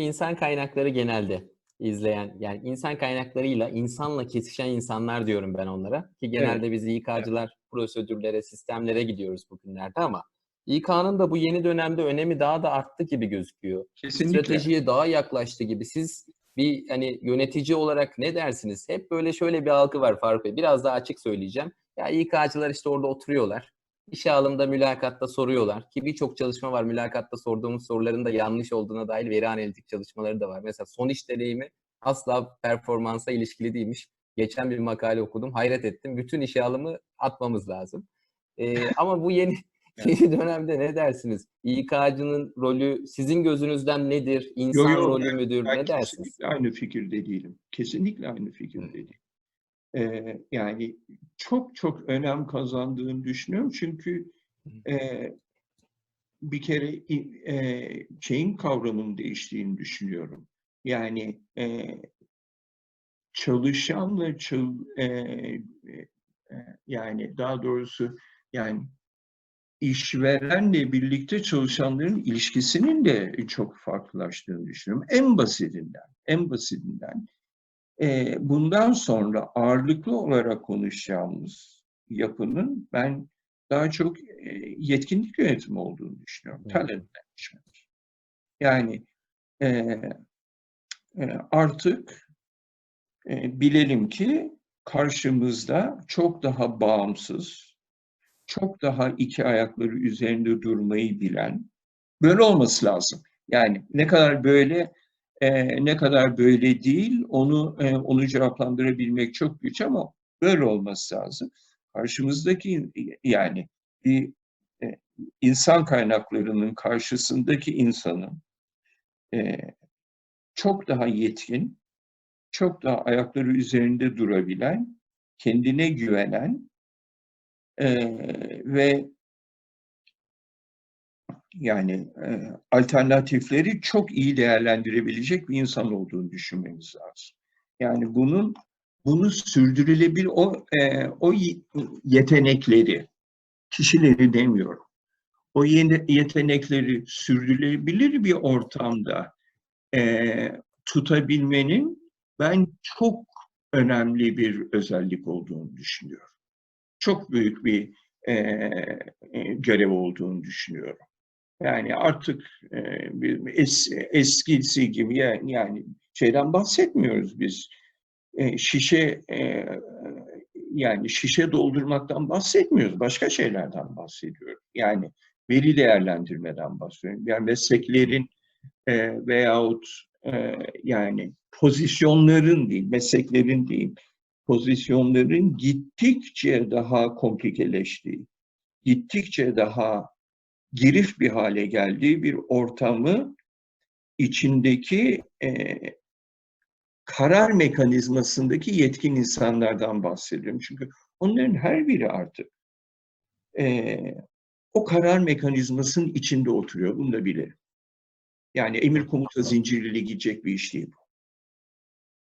insan kaynakları genelde izleyen yani insan kaynaklarıyla insanla kesişen insanlar diyorum ben onlara. Ki genelde biz İK'cılar prosedürlere, sistemlere gidiyoruz bugünlerde ama İK'nın da bu yeni dönemde önemi daha da arttı gibi gözüküyor. Kesinlikle. Stratejiye daha yaklaştı gibi. Siz bir hani yönetici olarak ne dersiniz? Hep böyle şöyle bir algı var Faruk Bey. Biraz daha açık söyleyeceğim. Ya İK'cılar işte orada oturuyorlar. İşe alımda, mülakatta soruyorlar. Ki birçok çalışma var. Mülakatta sorduğumuz soruların da yanlış olduğuna dair veri analitik çalışmaları da var. Mesela son iş deneyimi asla performansa ilişkili değilmiş. Geçen bir makale okudum. Hayret ettim. Bütün işe alımı atmamız lazım. Ee, ama bu yeni yeni dönemde ne dersiniz? İK'cının rolü sizin gözünüzden nedir? İnsan yo, rolü ben- müdür? Ben ne dersiniz? kesinlikle aynı fikirde değilim. Kesinlikle aynı fikirde değilim. Ee, yani çok çok önem kazandığını düşünüyorum. Çünkü e, bir kere e, şeyin kavramının değiştiğini düşünüyorum. Yani e, çalışanla çal, e, e, e, yani daha doğrusu yani işverenle birlikte çalışanların ilişkisinin de çok farklılaştığını düşünüyorum. En basitinden, en basitinden e, bundan sonra ağırlıklı olarak konuşacağımız yapının ben daha çok e, yetkinlik yönetimi olduğunu düşünüyorum. Evet. Talent management. Yani e, e, artık e, bilelim ki karşımızda çok daha bağımsız, çok daha iki ayakları üzerinde durmayı bilen, böyle olması lazım. Yani ne kadar böyle, e, ne kadar böyle değil, onu e, onu cevaplandırabilmek çok güç ama böyle olması lazım. Karşımızdaki yani bir e, insan kaynaklarının karşısındaki insanın e, çok daha yetkin, çok daha ayakları üzerinde durabilen, kendine güvenen eee, ve yani eee, alternatifleri çok iyi değerlendirebilecek bir insan olduğunu düşünmemiz lazım. Yani bunun bunu sürdürülebilir o eee, o yetenekleri kişileri demiyorum. O yetenekleri sürdürülebilir bir ortamda eee, tutabilmenin ben çok önemli bir özellik olduğunu düşünüyorum. Çok büyük bir eee, e, görev olduğunu düşünüyorum. Yani artık eee, bir es, eskisi gibi yani, yani şeyden bahsetmiyoruz biz. Eee, şişe eee, yani şişe doldurmaktan bahsetmiyoruz. Başka şeylerden bahsediyoruz. Yani veri değerlendirmeden bahsediyorum. Yani mesleklerin e, veyahut e, yani pozisyonların değil, mesleklerin değil, pozisyonların gittikçe daha komplikeleştiği, gittikçe daha girif bir hale geldiği bir ortamı içindeki e, karar mekanizmasındaki yetkin insanlardan bahsediyorum. Çünkü onların her biri artık e, o karar mekanizmasının içinde oturuyor. Bunu da bilelim. Yani emir komuta zinciriyle gidecek bir iş değil bu.